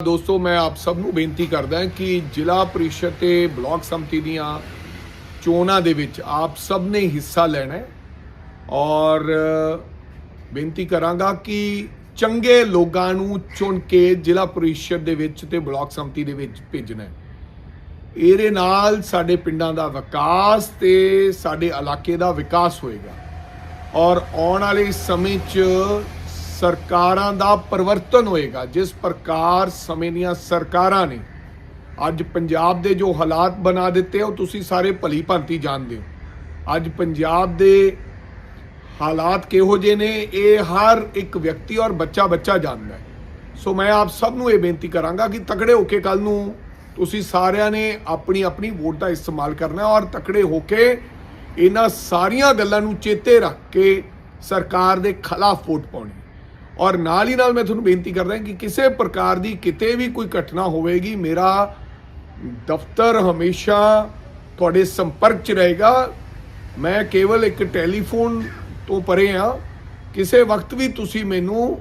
ਦੋਸਤੋ, ਮੈਂ ਆਪ ਸਭ ਨੂੰ ਬੇਨਤੀ ਕਰਦਾ ਕਿ ਜ਼ਿਲ੍ਹਾ ਪ੍ਰੀਸ਼ਦ ਤੇ ਬਲਾਕ ਸੰਮਤੀ ਦੀਆਂ ਚੋਣਾਂ ਦੇ ਵਿੱਚ ਆਪ ਸਭ ਨੇ ਹਿੱਸਾ ਲੈਣਾ ਹੈ ਔਰ ਬੇਨਤੀ ਕਰਾਂਗਾ ਕਿ ਚੰਗੇ ਲੋਕਾਂ ਨੂੰ ਚੁਣ ਕੇ ਜ਼ਿਲ੍ਹਾ ਪ੍ਰੀਸ਼ਦ ਦੇ ਵਿੱਚ ਤੇ ਬਲਾਕ ਸੰਮਤੀ ਦੇ ਵਿੱਚ ਭੇਜਣਾ ਹੈ। ਇਹਦੇ ਨਾਲ ਸਾਡੇ ਪਿੰਡਾਂ ਦਾ ਵਿਕਾਸ ਤੇ ਸਾਡੇ ਇਲਾਕੇ ਦਾ ਵਿਕਾਸ ਹੋਏਗਾ ਔਰ ਆਉਣ ਵਾਲੇ ਸਮੇਂ 'ਚ ਸਰਕਾਰਾਂ ਦਾ ਪਰਿਵਰਤਨ ਹੋਏਗਾ, ਜਿਸ ਪ੍ਰਕਾਰ ਸਮੇਂ ਦੀਆਂ ਸਰਕਾਰਾਂ ਨੇ ਅੱਜ ਪੰਜਾਬ ਦੇ ਜੋ ਹਾਲਾਤ ਬਣਾ ਦਿੱਤੇ, ਉਹ ਤੁਸੀਂ ਸਾਰੇ ਭਲੀ ਭਾਂਤੀ ਜਾਣਦੇ ਹੋ। ਅੱਜ ਪੰਜਾਬ ਦੇ ਹਾਲਾਤ ਕਿਹੋ ਜਿਹੇ ਨੇ, ਇਹ ਹਰ ਇੱਕ ਵਿਅਕਤੀ ਔਰ ਬੱਚਾ ਬੱਚਾ ਜਾਣਦਾ ਹੈ। ਸੋ ਮੈਂ ਆਪ ਸਭ ਨੂੰ ਇਹ ਬੇਨਤੀ ਕਰਾਂਗਾ ਕਿ ਤਕੜੇ ਹੋ ਕੇ ਕੱਲ ਨੂੰ ਤੁਸੀਂ ਸਾਰਿਆਂ ਨੇ ਆਪਣੀ ਆਪਣੀ ਵੋਟ ਦਾ ਇਸਤੇਮਾਲ ਕਰਨਾ ਔਰ ਤਕੜੇ ਹੋ ਕੇ ਇਹਨਾਂ ਸਾਰੀਆਂ ਗੱਲਾਂ ਨੂੰ ਚੇਤੇ ਰੱਖ ਕੇ ਸਰਕਾਰ ਦੇ ਖਿਲਾਫ ਵੋਟ ਪਾਉਣੀ ਔਰ ਨਾਲ ਹੀ ਨਾਲ ਮੈਂ ਤੁਹਾਨੂੰ ਬੇਨਤੀ ਕਰਦਾ ਕਿ ਕਿਸੇ ਪ੍ਰਕਾਰ ਦੀ ਕਿਤੇ ਵੀ ਕੋਈ ਘਟਨਾ ਹੋਵੇਗੀ, ਮੇਰਾ ਦਫ਼ਤਰ ਹਮੇਸ਼ਾ ਤੁਹਾਡੇ ਸੰਪਰਕ 'ਚ ਰਹੇਗਾ। ਮੈਂ ਕੇਵਲ ਇੱਕ ਟੈਲੀਫੋਨ ਤੋਂ ਪਰੇ ਆ ਕਿਸੇ ਵਕਤ ਵੀ ਤੁਸੀਂ ਮੈਨੂੰ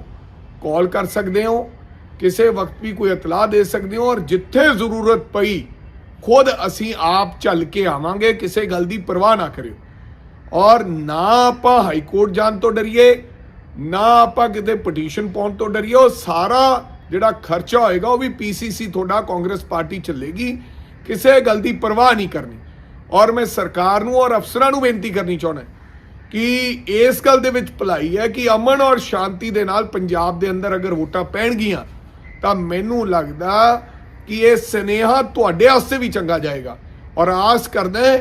ਕਾਲ ਕਰ ਸਕਦੇ ਹੋ, ਕਿਸੇ ਵਕਤ ਵੀ ਕੋਈ ਇਤਲਾਹ ਦੇ ਸਕਦੇ ਹੋ ਔਰ ਜਿੱਥੇ ਜ਼ਰੂਰਤ ਪਈ, ਖੁਦ ਅਸੀਂ ਆਪ ਚੱਲ ਕੇ ਆਵਾਂਗੇ, ਕਿਸੇ ਗੱਲ ਦੀ ਪਰਵਾਹ ਨਾ ਕਰਿਓ। ਔਰ ਨਾ ਆਪਾਂ ਹਾਈ ਕੋਰਟ ਜਾਣ ਤੋਂ ਡਰੀਏ ਨਾ ਆਪਾਂ ਕਿਤੇ ਪਟੀਸ਼ਨ ਪਾਉਣ ਤੋਂ ਡਰੀਏ, ਉਹ ਸਾਰਾ ਜਿਹੜਾ ਖਰਚਾ ਹੋਏਗਾ, ਉਹ ਵੀ ਪੀਸੀਸੀ ਤੁਹਾਡਾ ਕਾਂਗਰਸ ਪਾਰਟੀ ਚੱਲੇਗੀ। ਕਿਸੇ ਗੱਲ ਦੀ ਪਰਵਾਹ ਨਹੀਂ ਕਰਨੀ। ਔਰ ਮੈਂ ਸਰਕਾਰ ਨੂੰ ਔਰ ਅਫਸਰਾਂ ਨੂੰ ਬੇਨਤੀ ਕਰਨੀ ਚਾਹੁੰਦਾ ਕਿ ਇਸ ਗੱਲ ਦੇ ਵਿੱਚ ਭਲਾਈ ਹੈ ਕਿ ਅਮਨ ਔਰ ਸ਼ਾਂਤੀ ਦੇ ਨਾਲ ਪੰਜਾਬ ਦੇ ਅੰਦਰ ਅਗਰ ਵੋਟਾਂ ਪੈਣਗੀਆਂ, ਤਾਂ ਮੈਨੂੰ ਲੱਗਦਾ ਕਿ ਇਹ ਸਨੇਹਾ ਤੁਹਾਡੇ ਵਾਸਤੇ ਵੀ ਚੰਗਾ ਜਾਏਗਾ। ਔਰ ਆਸ ਕਰਦਾ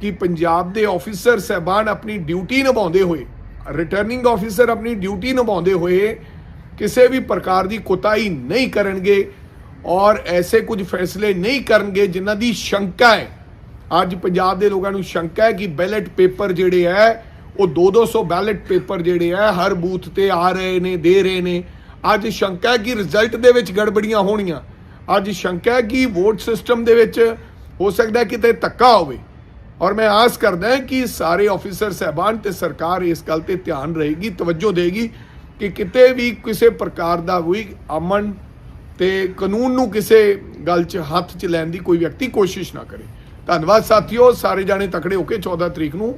ਕਿ ਪੰਜਾਬ ਦੇ ਆਫੀਸਰ ਸਹਿਬਾਨ ਆਪਣੀ ਡਿਊਟੀ ਨਿਭਾਉਂਦੇ ਹੋਏ ਰਿਟਰਨਿੰਗ ਆਫੀਸਰ ਆਪਣੀ ਡਿਊਟੀ ਨਿਭਾਉਂਦੇ ਹੋਏ ਕਿਸੇ ਵੀ ਪ੍ਰਕਾਰ ਦੀ ਕੋਤਾਹੀ ਨਹੀਂ ਕਰਨਗੇ ਔਰ ਐਸੇ ਕੁਝ ਫੈਸਲੇ ਨਹੀਂ ਕਰਨਗੇ ਜਿਨ੍ਹਾਂ ਦੀ ਸ਼ੰਕਾ ਹੈ। ਅੱਜ ਪੰਜਾਬ ਦੇ ਲੋਕਾਂ ਨੂੰ ਸ਼ੰਕਾ ਹੈ ਕਿ ਬੈਲਟ ਪੇਪਰ ਜਿਹੜੇ ਹੈ, ਉਹ 2-200 ਬੈਲਟ ਪੇਪਰ ਜਿਹੜੇ ਹੈ, ਹਰ ਬੂਥ ਤੇ ਆ ਰਹੇ ਨੇ, ਦੇ ਰਹੇ ਨੇ। ਅੱਜ ਸ਼ੰਕਾ ਹੈ ਕਿ ਰਿਜ਼ਲਟ ਦੇ ਵਿੱਚ ਗੜਬੜੀਆਂ ਹੋਣੀਆਂ। ਅੱਜ ਸ਼ੰਕਾ ਹੈ ਕਿ ਵੋਟ ਸਿਸਟਮ ਦੇ ਵਿੱਚ ਹੋ ਸਕਦਾ ਕਿਤੇ ਧੱਕਾ ਹੋਵੇ। ਔਰ ਮੈਂ ਆਸ ਕਰਦਾ ਕਿ ਸਾਰੇ ਆਫੀਸਰ ਸਹਿਬਾਨ ਤੇ ਸਰਕਾਰ ਇਸ ਗੱਲ ਤੇ ਧਿਆਨ ਰਹੇਗੀ ਤਵੱਜੋ ਦੇਗੀ ਕਿ ਕਿਤੇ ਵੀ ਕਿਸੇ ਪ੍ਰਕਾਰ ਦਾ ਵੀ ਅਮਨ ਤੇ ਕਾਨੂੰਨ ਨੂੰ ਕਿਸੇ ਗੱਲ 'ਚ ਹੱਥ 'ਚ ਲੈਣ ਦੀ ਕੋਈ ਵਿਅਕਤੀ ਕੋਸ਼ਿਸ਼ ਨਾ ਕਰੇ ਧੰਨਵਾਦ ਸਾਥੀਓ ਸਾਰੇ ਜਾਣੇ ਤਕੜੇ ਹੋ ਕੇ 14 ਤਰੀਕ ਨੂੰ